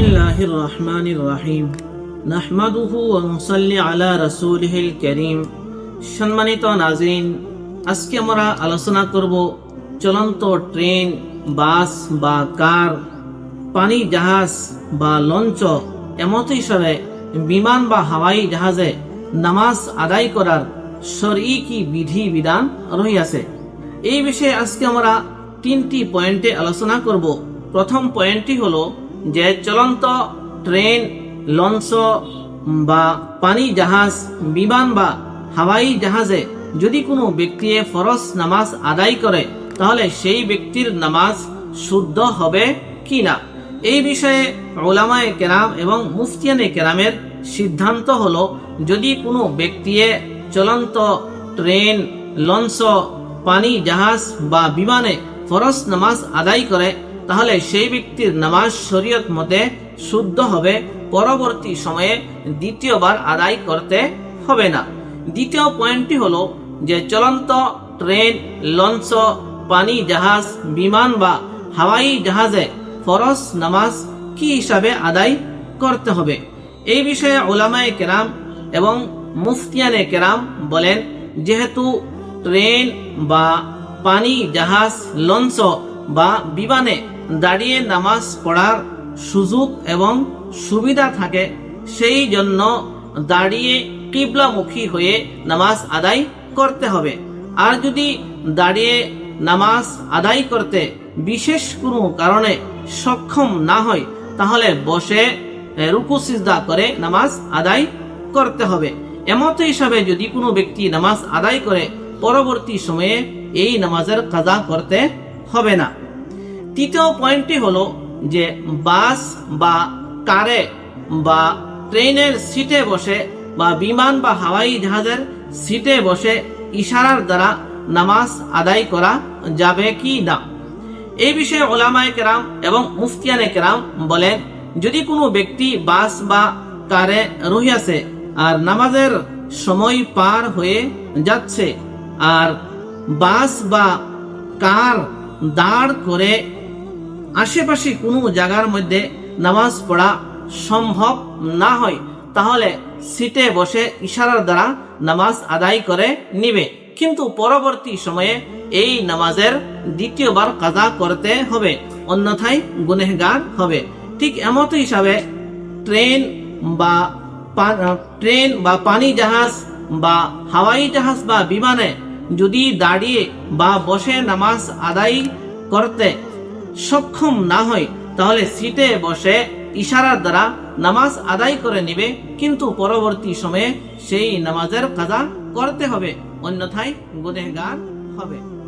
الله الرحمن الرحيم نحمده ونصلي على رسوله الكريم সম্মানিত নাজরিন আজকে আমরা আলোচনা করব চলন্ত ট্রেন বাস বা কার পানি জাহাজ বা লঞ্চ এমত হিসাবে বিমান বা হাওয়াই জাহাজে নামাজ আদায় করার শরী কি বিধি বিধান রহিয়াছে এই বিষয়ে আজকে আমরা তিনটি পয়েন্টে আলোচনা করব প্রথম পয়েন্টটি হলো যে চলন্ত ট্রেন, লঞ্চ বা পানি জাহাজ, বিমান বা হাওয়াই জাহাজে যদি কোনো ব্যক্তি ফরজ নামাজ আদায় করে, তাহলে সেই ব্যক্তির নামাজ শুদ্ধ হবে কি না? এই বিষয়ে ওলামায় কেরাম এবং মুফতিয়ানে কেরামের সিদ্ধান্ত হলো, যদি কোনো ব্যক্তি চলন্ত ট্রেন, লঞ্চ, পানি জাহাজ বা বিমানে ফরজ নামাজ আদায় করে তাহলে সেই ব্যক্তির নামাজ শরীয়ত মতে শুদ্ধ হবে, পরবর্তী সময়ে দ্বিতীয়বার আদায় করতে হবে না। দ্বিতীয় পয়েন্টটি হলো যে চলন্ত ট্রেন, লঞ্চ, পানি জাহাজ, বিমান বা হাওয়াই জাহাজে ফরজ নামাজ কি হিসাবে আদায় করতে হবে? এই বিষয়ে ওলামায় কেরাম এবং মুফতিয়ানে কেরাম বলেন, যেহেতু ট্রেন বা পানি জাহাজ, লঞ্চ বা বিমানে দাঁড়িয়ে নামাজ পড়ার সুযোগ এবং সুবিধা থাকে, সেই জন্য দাঁড়িয়ে কিবলামুখী হয়ে নামাজ আদায় করতে হবে। আর যদি দাঁড়িয়ে নামাজ আদায় করতে বিশেষ কোনো কারণে সক্ষম না হয়, তাহলে বসে রুকু সিজদা করে নামাজ আদায় করতে হবে। এমত হিসাবে যদি কোনো ব্যক্তি নামাজ আদায় করে, পরবর্তী সময়ে এই নামাজের কাজা করতে হবে না। তৃতীয় পয়েন্টটি হলো যে বাস বা কারে বা ট্রেনের সিটে বসে বা বিমান বা হাওয়াই জাহাজের সিটে বসে ইশারার দ্বারা নামাজ আদায় করা যাবে কি না? এই বিষয়ে ওলামায় কেরাম এবং মুফতিয়ানে কেরাম বলেন, যদি কোনো ব্যক্তি বাস বা কারে রহিয়াছে আর নামাজের সময় পার হয়ে যাচ্ছে আর বাস বা কার দাঁড় করে আশেপাশে কোনো জায়গার মধ্যে নামাজ পড়া সম্ভব না হয়, তাহলে সিটে বসে ইশারার দ্বারা নামাজ আদায় করে নিবে। কিন্তু পরবর্তী সময়ে এই নামাজের দ্বিতীয়বার কাজা করতে হবে, অন্যথায় গুনেহগার হবে। ঠিক এমত হিসাবে ট্রেন বা ট্রেন বা পানি জাহাজ বা হাওয়াই জাহাজ বা বিমানে যদি দাঁড়িয়ে বা বসে নামাজ আদায় করতে সক্ষম না হয়, তাহলে সিটে বসে ইশারার দ্বারা নামাজ আদায় করে নিবে, কিন্তু পরবর্তী সময়ে সেই নামাজের কাজা করতে হবে, অন্যথায় গুনেগার হবে।